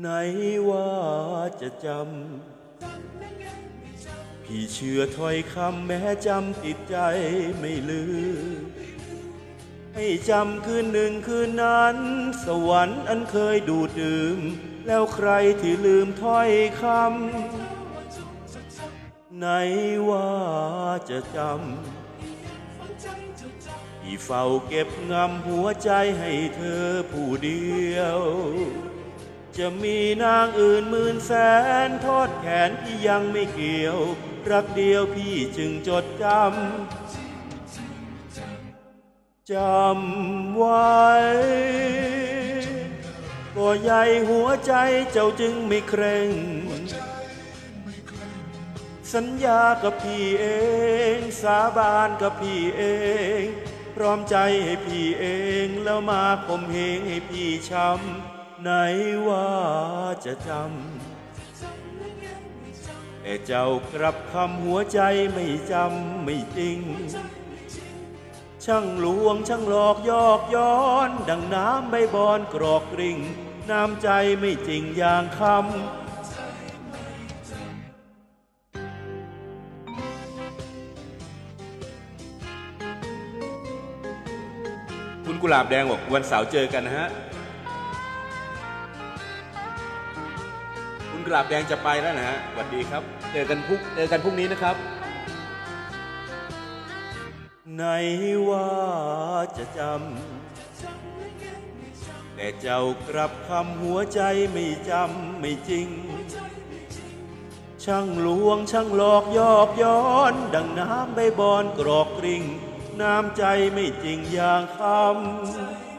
ไหนว่าจะจำ พี่เชื่อถ้อยคำแม้จำติดใจไม่ลืม ให้จำคืนหนึ่งคืนนั้น สวรรค์อันเคยดูดดื่ม แล้วใครที่ลืมถ้อยคำ ไหนว่าจะจำ พี่เฝ้าเก็บงำหัวใจให้เธอผู้เดียว จะมีนางอื่นหมื่นแสนทอดแขนที่ยังไม่เกี่ยว รักเดียวพี่จึงจดจำจำไว้ก็ใหญ่หัวใจเจ้าจึงไม่เคร่ง สัญญากับพี่เอง สาบานกับพี่เอง พร้อมใจให้พี่เองแล้วมาข่มเหงให้พี่ช้ำ ไหนว่าจะจำแต่เจ้ากลับคำหัวใจไม่จำไม่จริง ช่างลวงช่างหลอกยอกย้อน ดังน้ำใบบอนกรอกกริ่ง น้ำใจไม่จริงอย่างคำคุณกุหลาบแดงบอกวันเสาร์เจอกันนะฮะ กุหลาบแดงจะไปแล้วนะฮะสวัสดีครับ เจอกันพรุ่งเจอกันพรุ่งนี้นะครับไหนว่าจะจำแต่เจ้ากลับคำหัวใจไม่จำไม่จริง ช่างลวงช่างหลอกยอกย้อน ดังน้ำใบบอนกรอกกริ่ง น้ำใจไม่จริงอย่างคำ